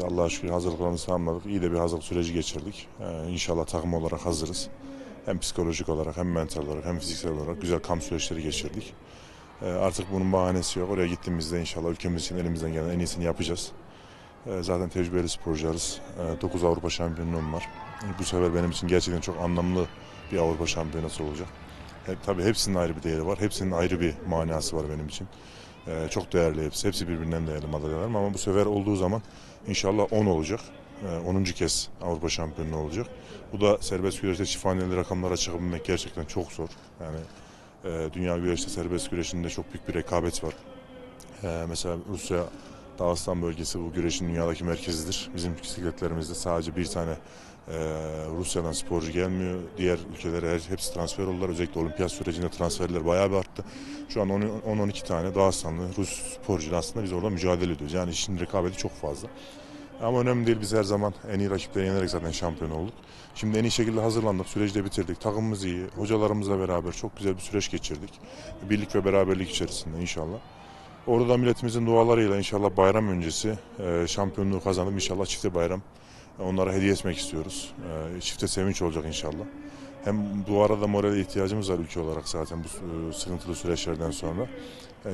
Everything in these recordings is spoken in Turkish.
Evet Allah'a şükür hazırlıklarımızı tamamladık. İyi de bir hazırlık süreci geçirdik. Ee, inşallah takım olarak hazırız. Hem psikolojik olarak hem mental olarak hem fiziksel olarak güzel kamp süreçleri geçirdik. Ee, artık bunun bahanesi yok. Oraya gittiğimizde inşallah ülkemiz için elimizden gelen en iyisini yapacağız. Ee, zaten tecrübeli sporcularız. 9 Avrupa şampiyonluğum var. Bu sefer benim için gerçekten çok anlamlı bir Avrupa şampiyonası olacak. He, tabii hepsinin ayrı bir değeri var. Hepsinin ayrı bir manası var benim için. Ee, çok değerli hepsi. Hepsi birbirinden değerli madalyalarım ama bu sefer olduğu zaman inşallah 10 olacak. Ee, 10. kez Avrupa şampiyonu olacak. Bu da serbest güreşte şifaneli rakamlara çıkabilmek gerçekten çok zor. Yani e, dünya güreşte serbest güreşinde çok büyük bir rekabet var. Ee, mesela Rusya Dağıstan bölgesi bu güreşin dünyadaki merkezidir. Bizim bisikletlerimizde sadece bir tane e, Rusya'dan sporcu gelmiyor. Diğer ülkelere her- hepsi transfer oldular. Özellikle olimpiyat sürecinde transferler bayağı bir arttı. Şu an 10-12 tane Dağıstanlı Rus sporcuyla aslında biz orada mücadele ediyoruz. Yani işin rekabeti çok fazla. Ama önemli değil biz her zaman en iyi rakipleri yenerek zaten şampiyon olduk. Şimdi en iyi şekilde hazırlandık, süreci de bitirdik. Takımımız iyi, hocalarımızla beraber çok güzel bir süreç geçirdik. Birlik ve beraberlik içerisinde inşallah. Orada da milletimizin dualarıyla inşallah bayram öncesi e, şampiyonluğu kazanıp inşallah çifte bayram e, onlara hediye etmek istiyoruz. E, çifte sevinç olacak inşallah. Hem bu arada morale ihtiyacımız var ülke olarak zaten bu sıkıntılı süreçlerden sonra.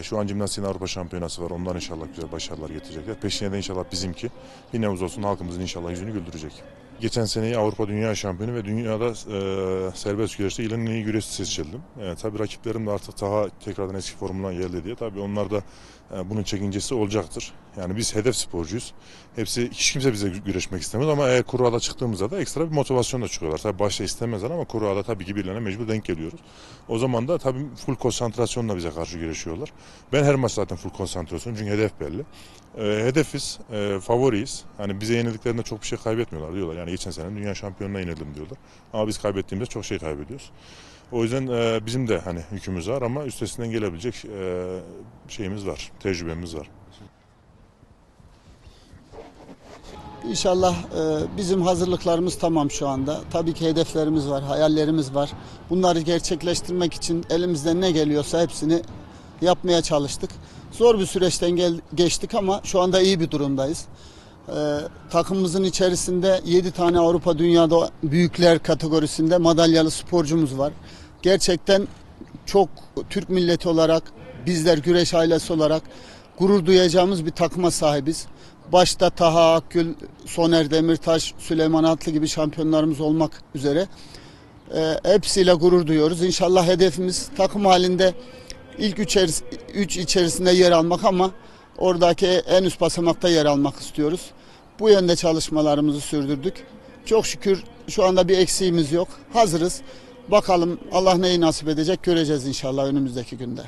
Şu an Cimnastiğin Avrupa Şampiyonası var. Ondan inşallah güzel başarılar getirecekler. Peşine de inşallah bizimki bir nebze olsun halkımızın inşallah yüzünü güldürecek. Geçen seneyi Avrupa Dünya Şampiyonu ve dünyada e, serbest güreşte yılın en iyi güreşçi seçildim. E, tabii rakiplerim de artık daha tekrardan eski formuna geldi diye. Tabii onlar da e, bunun çekincesi olacaktır. Yani biz hedef sporcuyuz. Hepsi hiç kimse bize gü- güreşmek istemez ama eğer kurada çıktığımızda da ekstra bir motivasyonla çıkıyorlar. Tabii başta istemezler ama kurada tabii ki birilerine mecbur denk geliyoruz. O zaman da tabii full konsantrasyonla bize karşı güreşiyorlar. Ben her maç zaten full konsantrasyon çünkü hedef belli. E, hedefiz, e, favoriyiz. Hani bize yenildiklerinde çok bir şey kaybetmiyorlar diyorlar. Yani geçen sene dünya şampiyonuna yenildim diyorlar. Ama biz kaybettiğimizde çok şey kaybediyoruz. O yüzden e, bizim de hani yükümüz var ama üstesinden gelebilecek e, şeyimiz var, tecrübemiz var. İnşallah e, bizim hazırlıklarımız tamam şu anda. Tabii ki hedeflerimiz var, hayallerimiz var. Bunları gerçekleştirmek için elimizden ne geliyorsa hepsini yapmaya çalıştık. Zor bir süreçten gel- geçtik ama şu anda iyi bir durumdayız. E, takımımızın içerisinde 7 tane Avrupa Dünyada büyükler kategorisinde madalyalı sporcumuz var. Gerçekten çok Türk milleti olarak bizler güreş ailesi olarak gurur duyacağımız bir takıma sahibiz. Başta Taha Akgül, Soner Demirtaş, Süleyman Atlı gibi şampiyonlarımız olmak üzere e, hepsiyle gurur duyuyoruz. İnşallah hedefimiz takım halinde ilk üç, üç içerisinde yer almak ama oradaki en üst basamakta yer almak istiyoruz. Bu yönde çalışmalarımızı sürdürdük. Çok şükür şu anda bir eksiğimiz yok. Hazırız. Bakalım Allah neyi nasip edecek göreceğiz inşallah önümüzdeki günde.